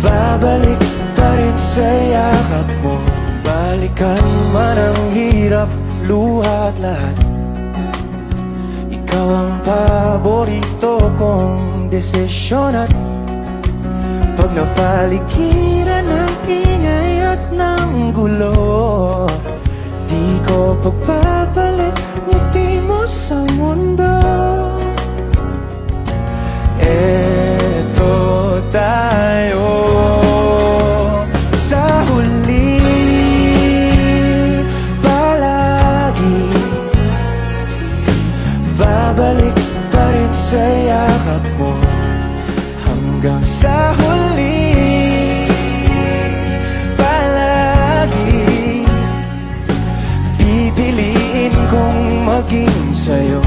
Babalik pa rin sa yakap mo. Balikan man ang hirap, luha at lahat. Ikaw ang paborito kong desisyon at Pag napalikiran ng ingay at ng gulo Di ko pagpapalit, ngiti mo sa mundo. Babalik pa rin sa yakap mo Hanggang sa huli. Palagi Pipiliin kong maging sa'yo